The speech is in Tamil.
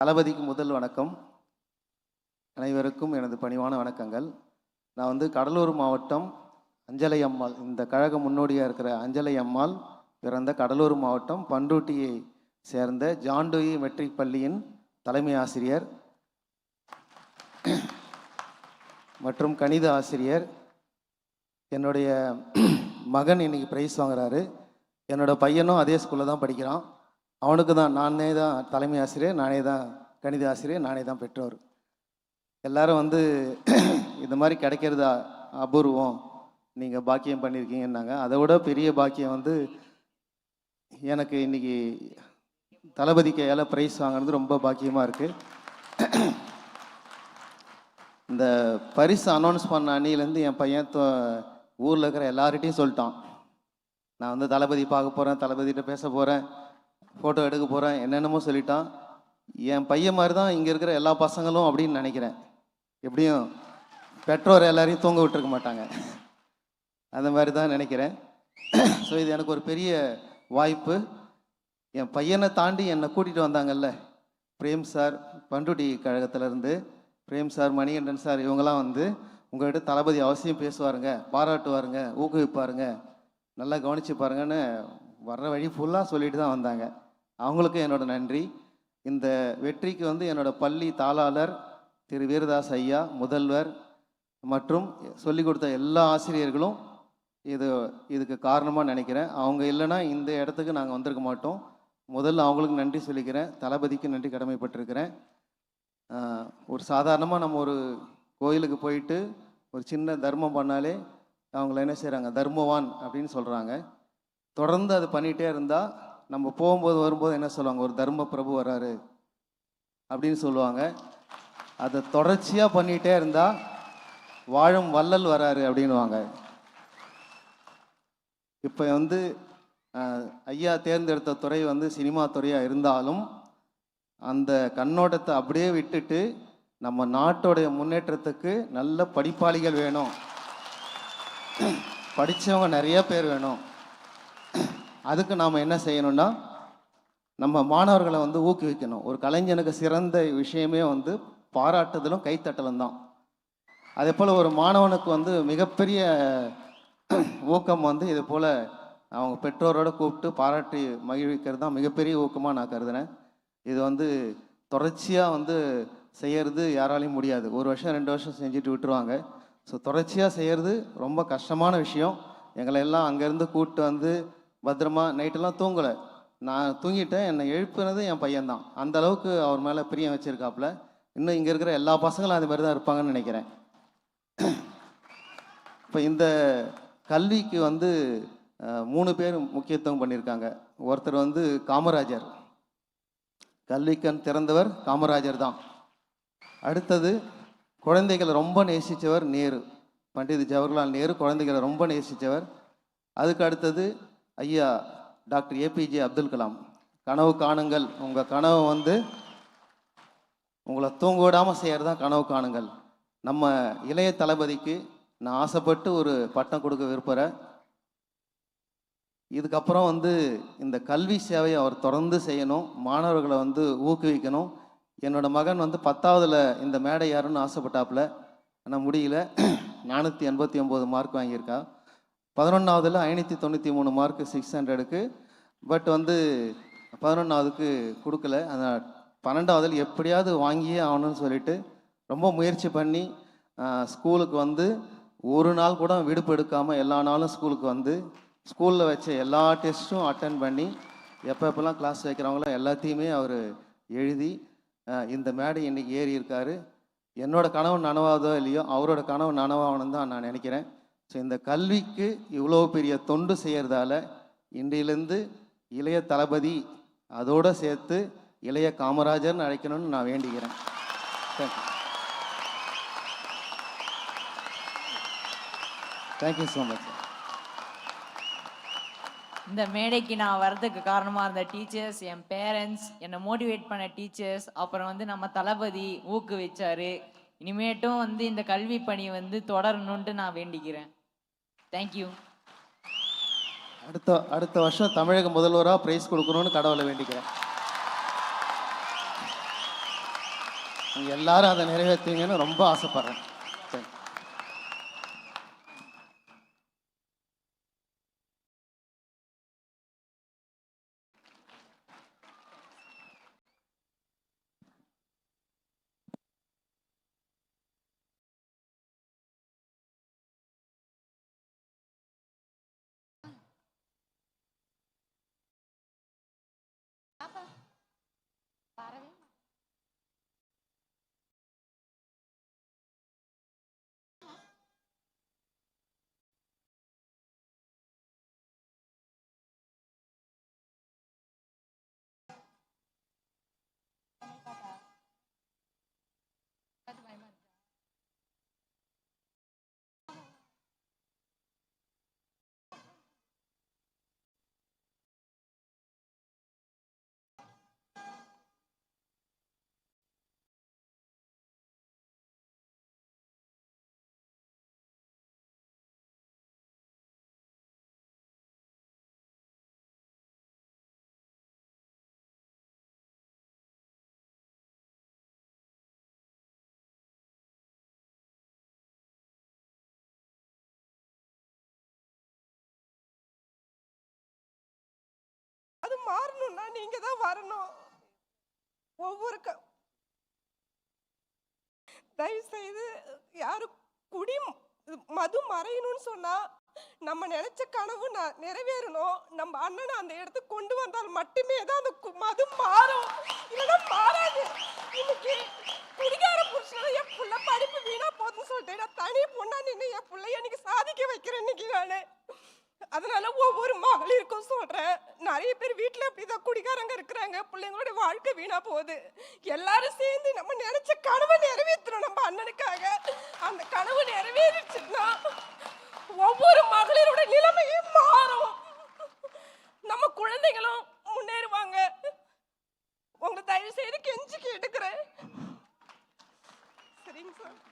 தளபதிக்கு முதல் வணக்கம். அனைவருக்கும் எனது பணிவான வணக்கங்கள். நான் வந்து கடலூர் மாவட்டம் அஞ்சலை அம்மாள் இந்த கழக முன்னோடியாக இருக்கிற அஞ்சலை அம்மாள் பிறந்த கடலூர் மாவட்டம் பண்ருட்டியை சேர்ந்த ஜான்டோயி மெட்ரிக் பள்ளியின் தலைமை ஆசிரியர் மற்றும் கணித ஆசிரியர். என்னுடைய மகன் இன்னைக்கு ப்ரைஸ் வாங்குறாரு. என்னோட பையனும் அதே ஸ்கூலில் தான் படிக்கிறான். அவனுக்கு தான் நானே தான் தலைமை ஆசிரியர் நானே தான் கணித ஆசிரியர் நானே தான் பெற்றோர். எல்லாரும் வந்து இந்த மாதிரி கிடைக்கிறது அபூர்வம் நீங்கள் பாக்கியம் பண்ணியிருக்கீங்கன்னாங்க. அதை விட பெரிய பாக்கியம் வந்து எனக்கு இன்றைக்கி தளபதி கையால் ப்ரைஸ் வாங்கினது ரொம்ப பாக்கியமாக இருக்குது இந்த பரிசு அனௌன்ஸ் பண்ண அன்னிலேருந்து என் பையன் ஊரில் இருக்கிற எல்லார்கிட்டையும் சொல்லிட்டான். நான் வந்து தளபதி பார்க்க போகிறேன் தளபதிகிட்ட பேச போகிறேன் ஃபோட்டோ எடுக்க போகிறேன் என்னென்னமோ சொல்லிட்டான். என் பையன் மாதிரி தான் இங்கே இருக்கிற எல்லா பசங்களும் அப்படின்னு நினைக்கிறேன். எப்படியும் பெற்றோர் எல்லாரையும் தூங்க விட்டுருக்க மாட்டாங்க. அந்த மாதிரி தான் நினைக்கிறேன். ஸோ இது எனக்கு ஒரு பெரிய வாய்ப்பு. என் பையனை தாண்டி என்னை கூட்டிகிட்டு வந்தாங்கல்ல பிரேம் சார் பண்டுடி கழகத்திலேருந்து பிரேம் சார் மணிகண்டன் சார் இவங்கெல்லாம் வந்து உங்கள்கிட்ட தளபதி அவசியம் பேசுவாருங்க பாராட்டுவாருங்க ஊக்குவிப்பாருங்க நல்லா கவனிச்சு பாருங்கன்னு வர்ற வழி ஃபுல்லாக சொல்லிட்டு தான் வந்தாங்க. அவங்களுக்கும் என்னோட நன்றி. இந்த வெற்றிக்கு வந்து என்னோட பள்ளி தாளாளர் திரு வீரதாஸ் ஐயா முதல்வர் மற்றும் சொல்லிக் கொடுத்த எல்லா ஆசிரியர்களும் இது இதுக்கு காரணமாக நினைக்கிறேன். அவங்க இல்லைன்னா இந்த இடத்துக்கு நாங்கள் வந்திருக்க மாட்டோம். முதல்ல அவங்களுக்கு நன்றி சொல்லிக்கிறேன். தளபதிக்கு நன்றி கடமைப்பட்டிருக்கிறேன். ஒரு சாதாரணமாக நம்ம ஒரு கோயிலுக்கு போயிட்டு ஒரு சின்ன தர்மம் பண்ணாலே அவங்கள என்ன செய்கிறாங்க தர்மவான் அப்படின்னு சொல்கிறாங்க தொடர்ந்து அது பண்ணிகிட்டே இருந்தால் நம்ம போகும்போது வரும்போது என்ன சொல்லுவாங்க? ஒரு தர்ம பிரபு வராரு அப்படின்னு சொல்லுவாங்க. அதை தொடர்ச்சியாக பண்ணிகிட்டே இருந்தால் வாழும் வள்ளல் வராரு அப்படின்னுவாங்க. இப்போ வந்து ஐயா தேர்ந்தெடுத்த துறை வந்து சினிமா துறையாக இருந்தாலும் அந்த கண்ணோட்டத்தை அப்படியே விட்டுட்டு நம்ம நாட்டோடைய முன்னேற்றத்துக்கு நல்ல படிப்பாளிகள் வேணும். படித்தவங்க நிறைய பேர் வேணும். அதுக்கு நாம் என்ன செய்யணும்னா நம்ம மாணவர்களை வந்து ஊக்குவிக்கணும். ஒரு கலைஞனுக்கு சிறந்த விஷயமே வந்து பாராட்டுதலும் கைத்தட்டலும் தான். அதே போல் ஒரு மாணவனுக்கு வந்து மிகப்பெரிய ஊக்கம் வந்து இது போல் அவங்க பெற்றோரோட கூப்பிட்டு பாராட்டி மகிழ்விக்கிறது தான் மிகப்பெரிய ஊக்கமாக நான் கருதுனேன் இது வந்து தொடர்ச்சியாக வந்து செய்கிறது யாராலையும் முடியாது. ஒரு வருஷம் ரெண்டு வருஷம் செஞ்சுட்டு விட்டுருவாங்க. ஸோ தொடர்ச்சியாக செய்கிறது ரொம்ப கஷ்டமான விஷயம். எங்களை எல்லாம் அங்கேருந்து கூப்பிட்டு வந்து பத்திரமா நைட்டெல்லாம் தூங்கலை. நான் தூங்கிட்டேன் என்னை எழுப்புனது என் பையன்தான். அந்த அளவுக்கு அவர் மேலே பிரியம் வச்சுருக்காப்புல. இன்னும் இங்கே இருக்கிற எல்லா பசங்களும் அது மாதிரி தான் இருப்பாங்கன்னு நினைக்கிறேன். இப்போ இந்த கல்விக்கு வந்து மூணு பேர் முக்கியத்துவம் பண்ணியிருக்காங்க ஒருத்தர் வந்து காமராஜர். கல்விக்கண் திறந்தவர் காமராஜர் தான். அடுத்தது குழந்தைகளை ரொம்ப நேசித்தவர் நேரு. பண்டித் ஜவஹர்லால் நேரு குழந்தைகளை ரொம்ப நேசித்தவர் அதுக்கு அடுத்தது ஐயா டாக்டர் ஏபிஜே அப்துல் கலாம் கனவு காணுங்கள். உங்கள் கனவு வந்து உங்களை தூங்க விடாமல் செய்கிறது தான் கனவு காணுங்கள். நம்ம இளைய தளபதிக்கு நான் ஆசைப்பட்டு ஒரு பட்டம் கொடுக்க விரும்புகிறேன் இதுக்கப்புறம் வந்து இந்த கல்வி சேவையை அவர் தொடர்ந்து செய்யணும். மாணவர்களை வந்து ஊக்குவிக்கணும். என்னோடய மகன் வந்து பத்தாவதில் இந்த மேடை யாருன்னு ஆசைப்பட்டாப்புல. ஆனால் முடியல. நானூற்றி எண்பத்தி ஒம்பது மார்க் வாங்கியிருக்கா. பதினொன்றாவதுல ஐநூற்றி தொண்ணூற்றி மூணு மார்க்கு சிக்ஸ் ஹண்ட்ரடுக்கு பட் வந்து பதினொன்றாவதுக்கு கொடுக்கல. அந்த பன்னெண்டாவதில் எப்படியாவது வாங்கியே ஆகணும்னு சொல்லிட்டு ரொம்ப முயற்சி பண்ணி ஸ்கூலுக்கு வந்து ஒரு நாள் கூட விடுப்பு எடுக்காமல் எல்லா நாளும் ஸ்கூலுக்கு வந்து ஸ்கூலில் வச்ச எல்லா டெஸ்ட்டும் அட்டன் பண்ணி எப்போ எப்போல்லாம் கிளாஸ் வைக்கிறவங்களோ எல்லாத்தையுமே அவர் எழுதி இந்த மேடை இன்றைக்கி ஏறி இருக்கார். என்னோடய கனவு நனவாதோ இல்லையோ அவரோட கனவு நனவாகணும் தான் நான் நினைக்கிறேன். ஸோ இந்த கல்விக்கு இவ்வளோ பெரிய தொண்டு செய்கிறதால இன்றையிலேருந்து இளைய தளபதி அதோடு சேர்த்து இளைய காமராஜர்னு அழைக்கணும்னு நான் வேண்டிக்கிறேன். தேங்க்யூ தேங்க்யூ ஸோ மச் இந்த மேடைக்கு நான் வர்றதுக்கு காரணமாக இருந்த டீச்சர்ஸ் என் பேரண்ட்ஸ் என்னை மோட்டிவேட் பண்ண டீச்சர்ஸ் அப்புறம் வந்து நம்ம தளபதி ஊக்குவிச்சாரு. இனிமேட்டும் வந்து இந்த கல்வி பணி வந்து தொடரணுன்ட்டு நான் வேண்டிக்கிறேன். தேங்க்யூ அடுத்த அடுத்த வருஷம் தமிழக முதல்வராக ப்ரைஸ் கொடுக்கணும்னு கடவுளை வேண்டிக்கிறேன். எல்லாரும் அதை நிறைவேற்றுவீங்கன்னு ரொம்ப ஆசைப்பட்றேன். மாறணும்னா நீங்க தான் வரணும். ஒவ்வொரு க தயவு செய்து யாரும் குடி மது மறையணும்னு சொன்னா நம்ம நினைச்ச கனவு ந- நிறைவேறணும். நம்ம அண்ணனை அந்த இடத்துக்கு கொண்டு வந்தால் மட்டுமே தான் அந்த கு- மது மாறும். இல்லைன்னா மாறாது. இன்னைக்கு குடிகார புருஷன் என் புள்ள படிப்பு வீணா போதுன்னு சொல்லிட்டு நான் தனி பொண்ணா நின்று என் பிள்ளைய இன்னைக்கு சாதிக்க வைக்கிறேன் இன்னைக்கு நான். அதனால ஒவ்வொரு மகளிருக்கும் சொல்றேன். நிறைய பேர் வீட்டில் அப்படிதான் குடிகாரங்க இருக்கிறாங்க. பிள்ளைங்களோட வாழ்க்கை வீணா போகுது. எல்லாரும் சேர்ந்து நம்ம நினைச்ச கனவை நிறைவேற்றணும் நம்ம அண்ணனுக்காக. அந்த கனவு நிறைவேறிச்சுன்னா ஒவ்வொரு மகளிரோட நிலைமையும் மாறும். நம்ம குழந்தைகளும் முன்னேறுவாங்க. உங்களை தயவு செய்து கெஞ்சி கேட்டுக்கிறேன். சரிங்க சார்.